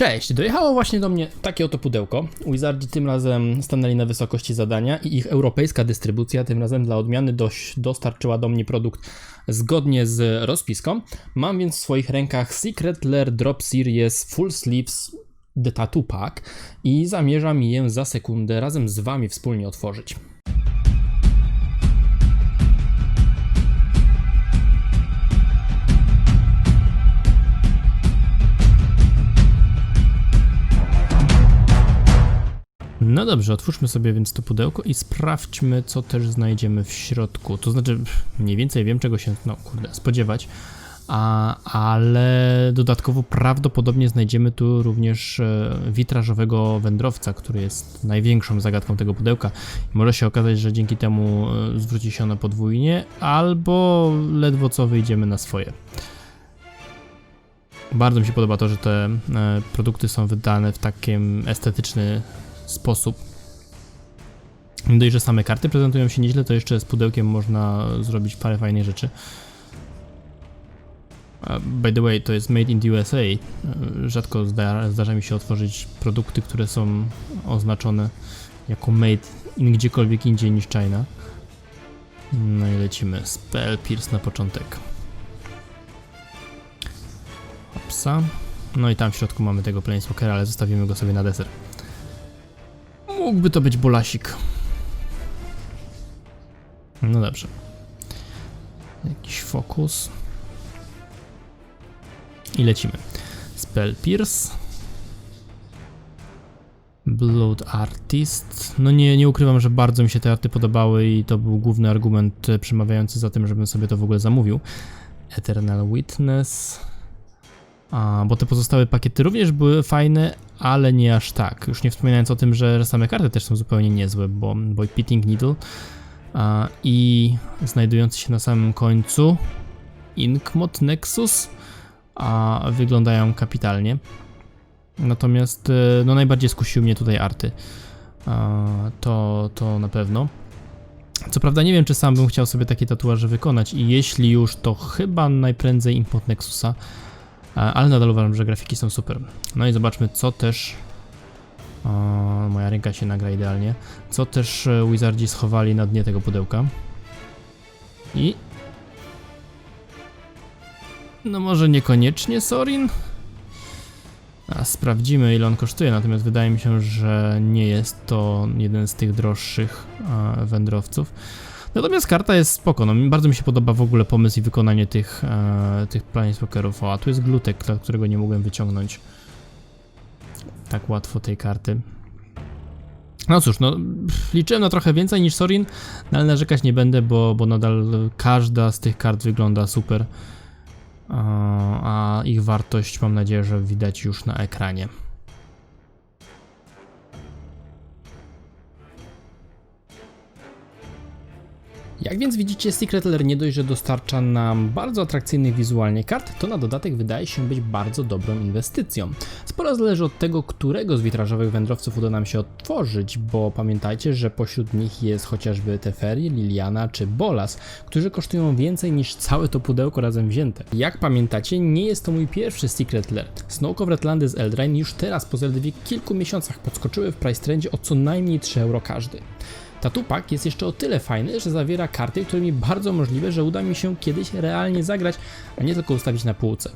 Cześć, dojechało właśnie do mnie takie oto pudełko. Wizardzi tym razem stanęli na wysokości zadania i ich europejska dystrybucja tym razem dla odmiany dość dostarczyła do mnie produkt zgodnie z rozpiską. Mam więc w swoich rękach Secret Lair Drop Series Full Sleeves The Tattoo Pack i zamierzam je za sekundę razem z Wami wspólnie otworzyć. No dobrze, otwórzmy sobie więc to pudełko i sprawdźmy, co też znajdziemy w środku. To znaczy, mniej więcej wiem, czego się, no kurde, spodziewać, a, ale dodatkowo prawdopodobnie znajdziemy tu również e, witrażowego wędrowca, który jest największą zagadką tego pudełka. Może się okazać, że dzięki temu e, zwróci się ono podwójnie, albo ledwo co wyjdziemy na swoje. Bardzo mi się podoba to, że te e, produkty są wydane w takim estetyczny sposób. Dość, że same karty prezentują się nieźle, to jeszcze z pudełkiem można zrobić parę fajnych rzeczy. By the way, to jest made in the USA. E, Rzadko zda, zdarza mi się otworzyć produkty, które są oznaczone jako made in gdziekolwiek indziej niż China. No i lecimy. Spell Pierce na początek. Opsa. No i tam w środku mamy tego Planeswalkera, ale zostawimy go sobie na deser. Mógłby to być bolasik. No dobrze. Jakiś fokus. I lecimy. Spell Pierce. Blood Artist. No nie, nie ukrywam, że bardzo mi się te arty podobały i to był główny argument e, przemawiający za tym, żebym sobie to w ogóle zamówił. Eternal Witness. A, bo te pozostałe pakiety również były fajne, ale nie aż tak. Już nie wspominając o tym, że same karty też są zupełnie niezłe, bo, bo Pitting Needle a, i znajdujący się na samym końcu Inkmot Nexus a, wyglądają kapitalnie. Natomiast e, no, najbardziej skusiły mnie tutaj arty. A, to, to na pewno. Co prawda nie wiem, czy sam bym chciał sobie takie tatuaże wykonać i jeśli już, to chyba najprędzej Inkmot Nexusa. Ale nadal uważam, że grafiki są super. No i zobaczmy, co też. O, moja ręka się nagra idealnie. Co też e, Wizardzi schowali na dnie tego pudełka. I. No, może niekoniecznie Sorin? A sprawdzimy, ile on kosztuje. Natomiast wydaje mi się, że nie jest to jeden z tych droższych wędrowców. Natomiast karta jest spoko, no, bardzo mi się podoba w ogóle pomysł i wykonanie tych, e, tych Planeswalkerów. O, a tu jest glutek, którego nie mogłem wyciągnąć tak łatwo tej karty. No cóż, no liczyłem na trochę więcej niż Sorin, no, ale narzekać nie będę, bo, bo nadal każda z tych kart wygląda super. A, a ich wartość mam nadzieję, że widać już na ekranie. Jak więc widzicie, Secret Lair nie dość, że dostarcza nam bardzo atrakcyjnych wizualnie kart, to na dodatek wydaje się być bardzo dobrą inwestycją. Sporo zależy od tego, którego z witrażowych wędrowców uda nam się otworzyć, bo pamiętajcie, że pośród nich jest chociażby Teferi, Liliana czy Bolas, którzy kosztują więcej niż całe to pudełko razem wzięte. Jak pamiętacie, nie jest to mój pierwszy Secret Lair. Snow of Redlandy z Eldraine już teraz po zaledwie kilku miesiącach podskoczyły w price trendzie o co najmniej 3 euro każdy. Tatupak jest jeszcze o tyle fajny, że zawiera karty, którymi bardzo możliwe, że uda mi się kiedyś realnie zagrać, a nie tylko ustawić na półce.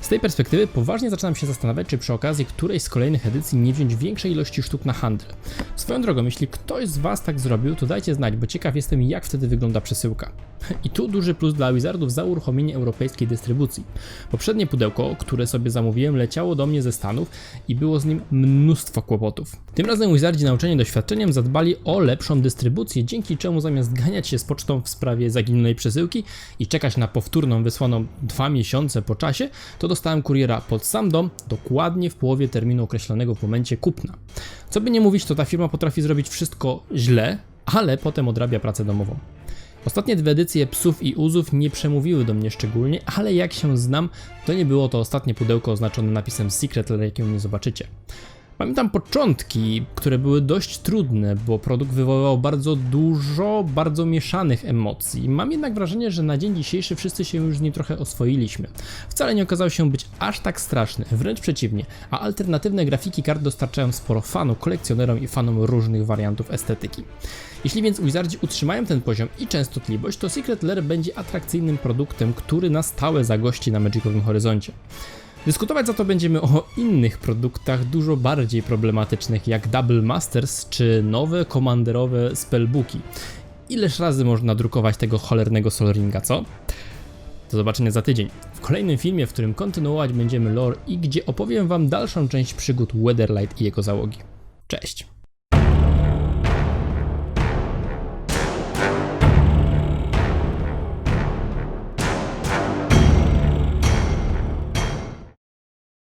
Z tej perspektywy poważnie zaczynam się zastanawiać, czy przy okazji którejś z kolejnych edycji nie wziąć większej ilości sztuk na handel. Swoją drogą, jeśli ktoś z Was tak zrobił, to dajcie znać, bo ciekaw jestem, jak wtedy wygląda przesyłka. I tu duży plus dla Wizardów za uruchomienie europejskiej dystrybucji. Poprzednie pudełko, które sobie zamówiłem, leciało do mnie ze Stanów i było z nim mnóstwo kłopotów. Tym razem Wizardzi nauczeni doświadczeniem zadbali o lepszą dystrybucję, dzięki czemu zamiast ganiać się z pocztą w sprawie zaginionej przesyłki i czekać na powtórną wysłaną dwa miesiące po czasie, to dostałem kuriera pod sam dom, dokładnie w połowie terminu określonego w momencie kupna. Co by nie mówić, to ta firma potrafi zrobić wszystko źle, ale potem odrabia pracę domową. Ostatnie dwie edycje psów i uzów nie przemówiły do mnie szczególnie, ale jak się znam, to nie było to ostatnie pudełko oznaczone napisem Secret jakiego nie zobaczycie. Pamiętam początki, które były dość trudne, bo produkt wywoływał bardzo dużo, bardzo mieszanych emocji. Mam jednak wrażenie, że na dzień dzisiejszy wszyscy się już z nim trochę oswoiliśmy. Wcale nie okazał się być aż tak straszny, wręcz przeciwnie, a alternatywne grafiki kart dostarczają sporo fanu kolekcjonerom i fanom różnych wariantów estetyki. Jeśli więc Wizardzi utrzymają ten poziom i częstotliwość, to Secret Lair będzie atrakcyjnym produktem, który na stałe zagości na Magicowym horyzoncie. Dyskutować za to będziemy o innych produktach dużo bardziej problematycznych jak Double Masters czy nowe komanderowe spellbooki. Ileż razy można drukować tego cholernego Sol Ringa, co? Do zobaczenia za tydzień. W kolejnym filmie, w którym kontynuować będziemy lore i gdzie opowiem wam dalszą część przygód Weatherlight i jego załogi. Cześć!